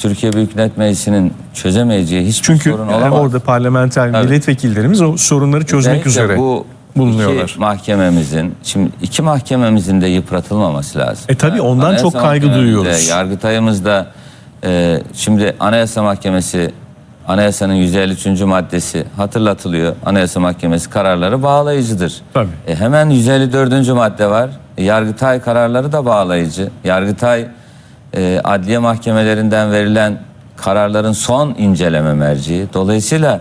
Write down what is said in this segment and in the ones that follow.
Türkiye Büyük Millet Meclisi'nin çözemeyeceği hiçbir Çünkü sorun olamaz. orada parlamenter Tabii. milletvekillerimiz o sorunları çözmek Özellikle üzere bu bulunuyorlar. iki mahkememizin, şimdi iki mahkememizin de yıpratılmaması lazım. E tabii ondan Anayasa çok kaygı duyuyoruz. Yargıtay'ımızda e, şimdi Anayasa Mahkemesi Anayasanın 153. maddesi hatırlatılıyor. Anayasa Mahkemesi kararları bağlayıcıdır. Tabii. E, hemen 154. madde var. E, Yargıtay kararları da bağlayıcı. Yargıtay e, adliye mahkemelerinden verilen kararların son inceleme merciği. Dolayısıyla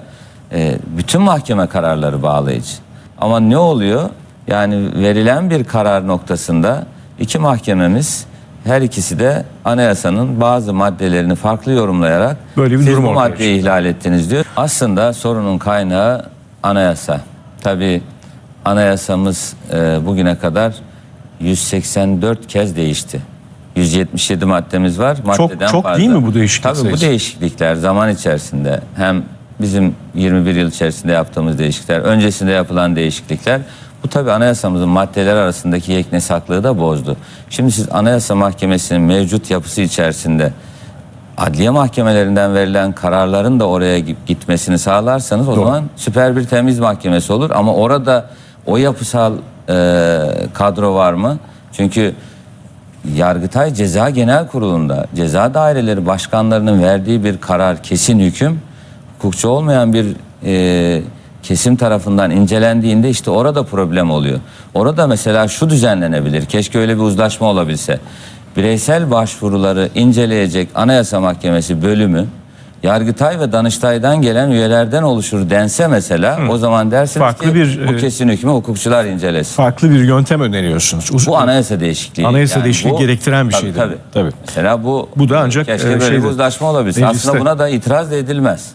e, bütün mahkeme kararları bağlayıcı. Ama ne oluyor? Yani verilen bir karar noktasında iki mahkememiz her ikisi de anayasanın bazı maddelerini farklı yorumlayarak Böyle bir siz durum bu maddeyi ihlal ettiniz diyor. Aslında sorunun kaynağı anayasa. Tabii anayasamız e, bugüne kadar 184 kez değişti. 177 maddemiz var. Maddeden çok fazla. değil mi bu değişiklik Tabii bu sayısı? değişiklikler zaman içerisinde hem bizim 21 yıl içerisinde yaptığımız değişiklikler, öncesinde yapılan değişiklikler bu tabii anayasamızın maddeler arasındaki yeknesaklığı da bozdu. Şimdi siz Anayasa Mahkemesi'nin mevcut yapısı içerisinde adliye mahkemelerinden verilen kararların da oraya gi- gitmesini sağlarsanız o zaman süper bir temiz mahkemesi olur. Ama orada o yapısal e, kadro var mı? Çünkü Yargıtay Ceza Genel Kurulu'nda ceza daireleri başkanlarının verdiği bir karar, kesin hüküm hukukçu olmayan bir e, kesim tarafından incelendiğinde işte orada problem oluyor. Orada mesela şu düzenlenebilir. Keşke öyle bir uzlaşma olabilse. Bireysel başvuruları inceleyecek Anayasa Mahkemesi bölümü Yargıtay ve Danıştay'dan gelen üyelerden oluşur dense mesela o zaman dersiniz Farklı ki bir, bu e, kesin hükmü hukukçular incelesin. Farklı bir yöntem öneriyorsunuz. Uz- Bu anayasa değişikliği. Anayasa değişikliği gerektiren bir tabii, şeydir. Tabii. Tabii. Mesela bu Bu da ancak, keşke e, böyle şeyde, bir uzlaşma olabilse. mecliste- Aslında buna da itiraz da edilmez.